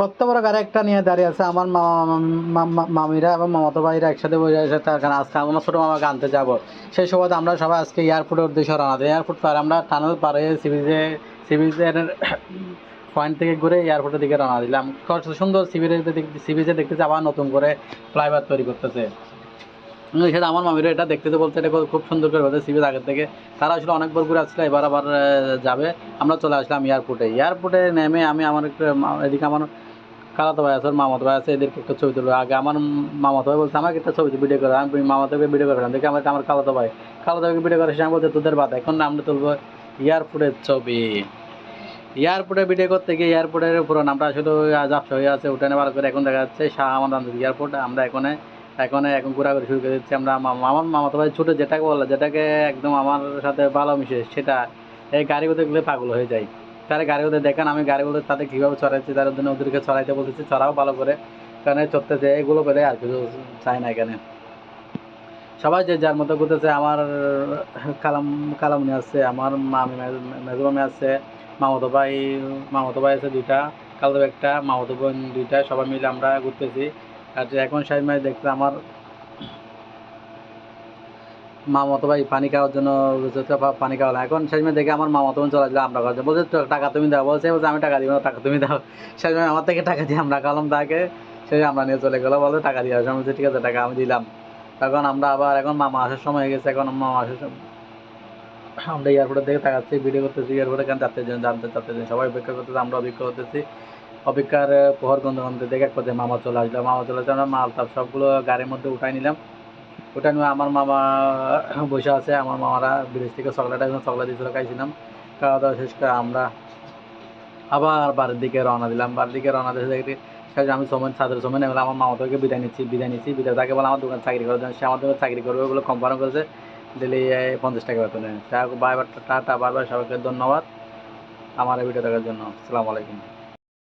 কত বড় একটা নিয়ে দাঁড়িয়ে আছে? আমার মামা মামিরা এবং মামাতো ভাইরা একসাথে বসে আছে, তার কারণে আজকে আমার ছোটো মামাকে আনতে যাব। সেই সময় আমরা সবাই আজকে এয়ারপোর্টের উদ্দেশ্যে রওনা দিই। এয়ারপোর্ট পার আমরা টানেল পার সিবিজে সিবিজের পয়েন্ট থেকে ঘুরে এয়ারপোর্টের দিকে রানা দিলাম। সুন্দর সিবিজে সিবিজে দেখতেছে, আবার নতুন করে ফ্লাইওভার তৈরি করতেছে। সেটা আমার মামিরা এটা দেখতেছে বলতে এটা খুব সুন্দর করে বলতে সিবিজ আগের থেকে। তারা আসলে অনেকবার ঘুরে আসছিল, এবার আবার যাবে। আমরা চলে আসলাম এয়ারপোর্টে এয়ারপোর্টে নেমে আমি আমার এদিকে আমার খালাতো ভাই আছে মামাতো ভাই আছে, এদেরকে একটা ছবি তুলবো। আগে আমার মামাতো ভাই বলছে, আমাকে একটা ছবি ভিডিও করে। আমি মামাতো ভাই ভিডিও করে দেখি আমাকে আমার খালাতো ভাই খালাতো ভাইকে ভিডিও করে সে আমি বলছে, তোদের বাদ, এখন আমরা তুলবো এয়ারপোর্টের ছবি। এয়ারপোর্টে ভিডিও করতে গিয়ে এয়ারপোর্টের পুরো নামটা আসলে জাপসা হয়ে আছে, উঠানে বার করে এখন দেখা যাচ্ছে শাহ আমার এয়ারপোর্ট। আমরা এখানে এখন এখন ঘোরাঘুরি শুরু করে দিচ্ছি। আমরা আমার মামাতো ভাই ছোটো যেটাকে বলে, যেটাকে একদম আমার সাথে ভালো মিশে, সেটা এই গাড়িগুলো গেলে পাগল হয়ে যায়। তারা গাড়িগুলো দেখেন, আমি গাড়িগুলো তাদের কীভাবে চড়াচ্ছি, তার জন্য ওদেরকে চড়াইতে বলতেছি, চড়াও ভালো করে। কারণ এই চড়তেছে এগুলো করে আর কিছু চাই না এখানে। সবাই যে যার মতো ঘুরতেছে আমার কালাম, কালামনি আছে, আমার মামি মেজমামি আছে, মামাতো ভাই মামাতো ভাই আছে দুইটা ভাই একটা, মামাতো বোন দুইটা, সবাই মিলে আমরা ঘুরতেছি। আর যে এখন সাইড মাই দেখতে, আমার মামাতো ভাই পানি খাওয়ার জন্য পানি খাওয়া এখন শেষমে দেখে আমার মামাতো বোন চলে আমরা জন্য বলছে টাকা তুমি দাও। বলছে বলছে আমি টাকা দিব না টাকা তুমি দাও। শেষমে আমার থেকে টাকা দিয়ে আমরা খাওয়ালাম তাকে। সেই আমরা নিয়ে চলে গেলো বলে টাকা দিয়ে আসো। আমি বলছি, ঠিক আছে টাকা আমি দিলাম। তখন আমরা আবার এখন মামা আসার সময় হয়ে গেছে এখন মামা আসার সময় আমরা এয়ারপোর্টের দিকে তাকাচ্ছি ভিডিও করতেছি এয়ারপোর্টে কেন যাত্রীর জন্য জানতে জন্য সবাই অপেক্ষা করতেছে আমরা অপেক্ষা করতেছি। অপেক্ষার প্রহর গন্ধ গন্ধ দেখে এক পর্যায়ে মামা চলে আসলো মামা চলে আসলে আমরা মাল টাল সবগুলো গাড়ির মধ্যে উঠাই নিলাম। ওটা নিয়ে আমার মামা বসে আছে, আমার মামারা বিদেশ থেকে চকলেট একজন চকলেট দিয়েছিল, খাইছিলাম। খাওয়া দাওয়া শেষ করে আমরা আবার বাড়ির দিকে রওনা দিলাম। বাড়ির দিকে রওনা দিয়ে আমি সময় ছাত্র সময় নেমে আমার মামা থেকে বিদায় নিচ্ছি বিদায় নিচ্ছি। বিদায় তাকে বলে আমার দোকান চাকরি করার জন্য। সে আমার দোকানে চাকরি করবে ওগুলো কনফার্ম করেছে ডেলি পঞ্চাশ টাকা বেতনে বারবার টাটা বারবার সবাইকে ধন্যবাদ। আমার এই ভিডিও দেখার জন্য, আসসালামু আলাইকুম।